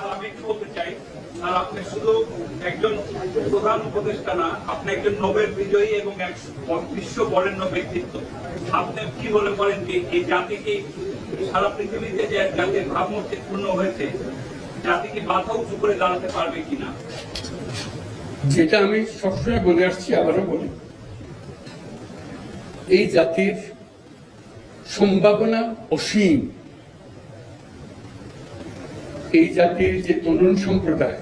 Sir আমি একটু বলতে চাই, স্যার, আপনি শুধু একজন প্রধান উপদেষ্টা না, আপনি একজন নোবেল বিজয়ী এবং এক বিশ্ব বরেণ্য ব্যক্তিত্ব। আপনি কি মনে করেন যে এই জাতি সারা পৃথিবীতে যে জাতির ভাবমূর্তি পূর্ণ হয়েছে, জাতি কি মাথা উঁচু করে দাঁড়াতে পারবে কিনা? যেটা আমি সবসময় বলে আসছি, আবারও বলি। এই জাতির সম্ভাবনা অসীম। এই জাতির যে তরুণ সম্প্রদায়,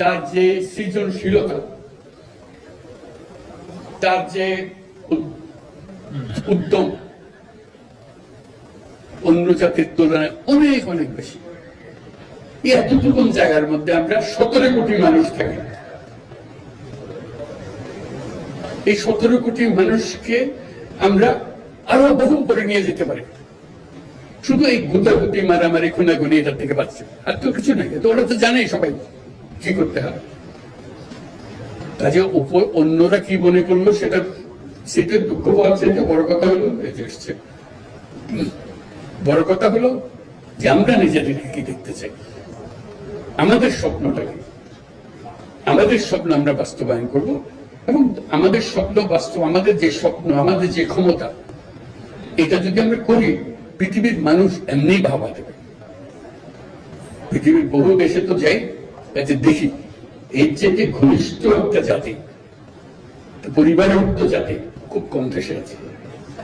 তার যে সৃজনশীলতা, তার যে উদ্যম, অন্য জাতির তুলনায় অনেক অনেক বেশি। এতটুকু জায়গার মধ্যে আমরা সতেরো কোটি মানুষ থাকি। এই সতেরো কোটি মানুষকে আমরা আরও বহু করে নিয়ে যেতে পারি। শুধু এই গুতাগুতি মারামারি, খুনাগুনি এটা থেকে পাচ্ছে আর তো কিছু নাই। তো ওরা তো জানেই সবাই কি করতে হবে কাজে উপর অন্যরা কি মনে করল সেটা দুঃখ পাচ্ছে যে বড় কথা হলো এসছে। বড় কথা হলো যে আমরা কি দেখতে চাই। আমাদের স্বপ্নটা কি? আমাদের স্বপ্ন আমরা বাস্তবায়ন করব এবং আমাদের স্বপ্ন বাস্তব, আমাদের যে স্বপ্ন, আমাদের যে ক্ষমতা, এটা যদি আমরা করি পৃথিবীর মানুষ এমনি ভাবা দেবে। পৃথিবীর বহু দেশে তো যাই কাজে দেখি, এর যে যে ঘনিষ্ঠ একটা জাতি, পরিবারের একটা জাতি খুব কম দেশে আছে।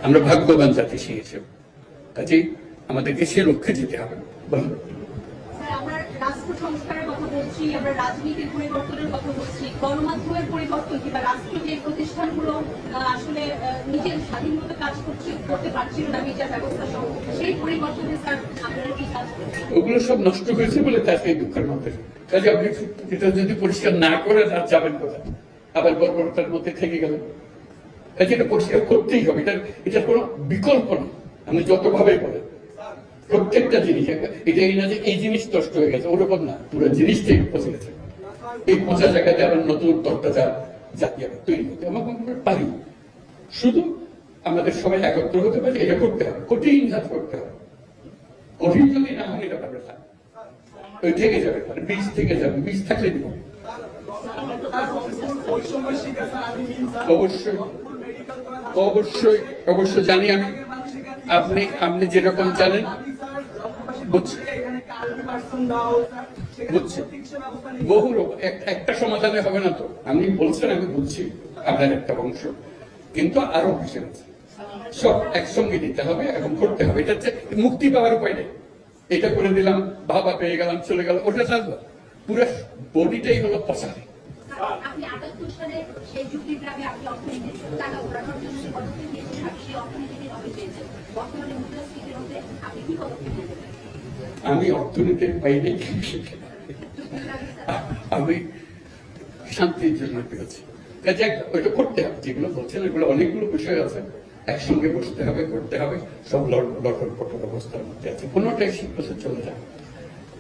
আমরা ভাগ্যবান জাতি হিসেবে। কাজেই আমাদেরকে সে লক্ষ্যে যেতে হবে। রাষ্ট্র সংস্কারের কথা বলছি, আমরা রাজনীতির পরিবর্তনের কথা বলছি, গণমাধ্যমের পরিবর্তন কিংবা রাষ্ট্র যে প্রতিষ্ঠানগুলো আসলে নিজের কাজ করছে, করতে পারছিল না বিচার ব্যবস্থা সহ, সেই পরিবর্তনে স্যার, আপনারা কি কাজ ওগুলো সব নষ্ট হয়েছে বলে তাকে দুঃখের মধ্যে। কাজে আপনি এটা যদি পরিষ্কার না করে আর যাবেন কোথায়? আবার বর্বরতার মধ্যে থেকে গেলেন। কাজে এটা পরিষ্কার করতেই হবে? এটা এটার কোনো বিকল্প না আমি যতভাবে বলেন প্রত্যেকটা জিনিস এটা এই না যে এই জিনিস নষ্ট হয়ে গেছে, ওরকম না। পুরো জিনিসটাই পচে গেছে। এই পচা জায়গাতে আবার নতুন তরতাজা জাতি আবার তৈরি করতে আমরা পারি। শুধু আমাদের সবাই একত্র হতে পারে, এটা করতে হবে। কঠিন কাজ করতে হবে। কঠিন যদি না এটা ওই থেকে যাবে মানে বীজ থেকে যাবে। বীজ থাকলে দিব। অবশ্যই। অবশ্যই অবশ্যই জানি আমি। আপনি আপনি যেরকম জানেন বুঝছি। বুঝছি। বহু এক- একটা সমাধানে হবে না তো? আমি বলছেন আমি বুঝছি আপনার একটা অংশ। কিন্তু আরও আছে। সব একসঙ্গে দিতে হবে এবং করতে হবে। এটা মুক্তি পাওয়ার উপায় নেই। এটা করে দিলাম, বাবা পেয়ে গেলাম, চলে গেল, ওটা থাকবে পুরো বডিটাই হলো পচা আপনি আমি অর্থনীতির বাইরে আমি শান্তির জন্য পেয়েছি কাজে ওইটা করতে হবে যেগুলো বলছেন এগুলো অনেকগুলো বিষয় আছে। একসঙ্গে বসতে হবে করতে হবে সব লটন পটন অবস্থার মধ্যে আছে। কোনোটাই শিক্ষা চলে যাবে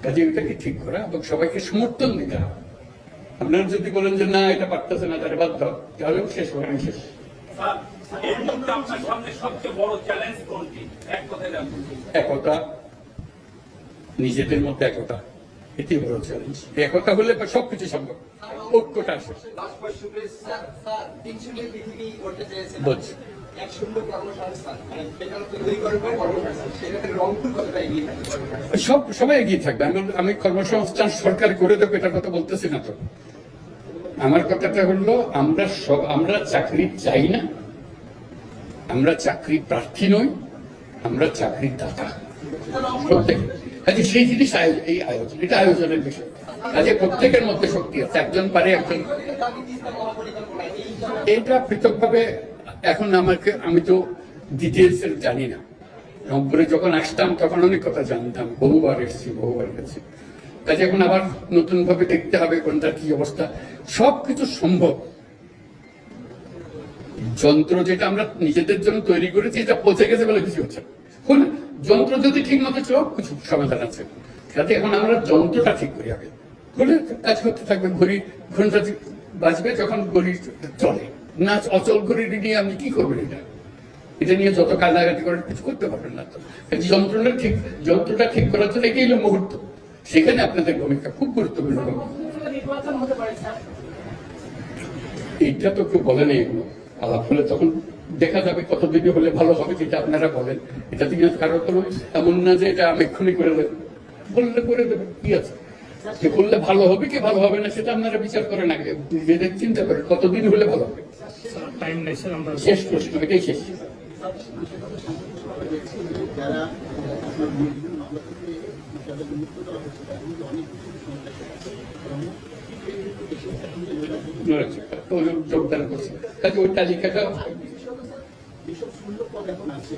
কাজে ওইটাকে ঠিক করা এবং সবাইকে সমর্থন দিতে হবে। আপনারা যদি বলেন যে না এটা পারতেছে না তাহলে বাধ্য তাহলেও শেষ হবে না শেষ। একতা নিজেদের মধ্যে একতা। এটি বড় চ্যালেঞ্জ একতা হলে সবকিছু সম্ভব। ঐক্যটা আসে থাকবে সব সবাই এগিয়ে থাকবে। আমি আমি কর্মসংস্থান সরকার করে দেবো এটার কথা বলতেছি না তো। আমার কথাটা হলো আমরা সব আমরা চাকরি চাই না। আমরা চাকরি প্রার্থী নই আমরা চাকরির দাতা। প্রত্যেক কাজে সেই জিনিস এই আয়োজন, এটা আয়োজনের বিষয়। কাজে প্রত্যেকের মধ্যে শক্তি আছে, একজন পারে, একজন এটা পৃথকভাবে এখন আমাকে, আমি তো ডিটেলস জানি না। রংপুরে যখন আসতাম, তখন অনেক কথা জানতাম, বহুবার এসেছি, বহুবার গেছি। কাজে এখন আবার নতুন ভাবে দেখতে হবে কোনটা কি অবস্থা। সবকিছু সম্ভব। যন্ত্র যেটা আমরা নিজেদের জন্য তৈরি করেছি, এটা পচে গেছে বলে কিছু হচ্ছে না। যন্ত্র যদি ঠিক মতো সব কিছু সমাধান আছে যাতে এখন আমরা যন্ত্রটা ঠিক করি আগে। করে কাজ করতে থাকবে ঘড়ি ঘণ্টা বাজবে যখন ঘড়ি চলে। না, অচল ঘড়ি নিয়ে আপনি কি করবেন এটা? এটা নিয়ে যত কান্নাকাটি করেন কিছু করতে পারবেন না তো। যন্ত্রটা ঠিক যন্ত্রটা ঠিক করার জন্য এটাই হলো মুহূর্ত। সেখানে আপনাদের ভূমিকা খুব গুরুত্বপূর্ণ। এইটা তো কেউ বলেনি এগুলো। আলাপ হলে তখন দেখা যাবে কতদিনে হলে ভালো হবে যেটা আপনারা বলেন। এটা থেকে কারও কোনো এমন না যে এটা আমি এক্ষুনি করে দেবেন বললে করে দেবেন কি আছে? যে করলে ভালো হবে কি ভালো হবে না সেটা আপনারা বিচার করেন আগে। নিজেদের চিন্তা করেন কতদিন হলে ভালো হবে? শেষ প্রশ্ন এটাই শেষ। যোগদান করছে। কাজে ওই তালিকাটা যেসব শূন্য পদ এখন আছে।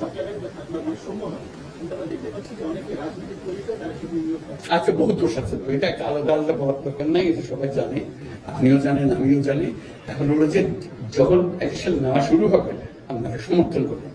তাকে আছে বহু দোষ আছে। তো এটা একটা আলাদা আলাদা বলার দরকার নাই, এটা সবাই জানে। আপনিও জানেন, আমিও জানি। এখন ওরা যে যখন অ্যাকশন নেওয়া শুরু হবে আপনাকে সমর্থন করবেন।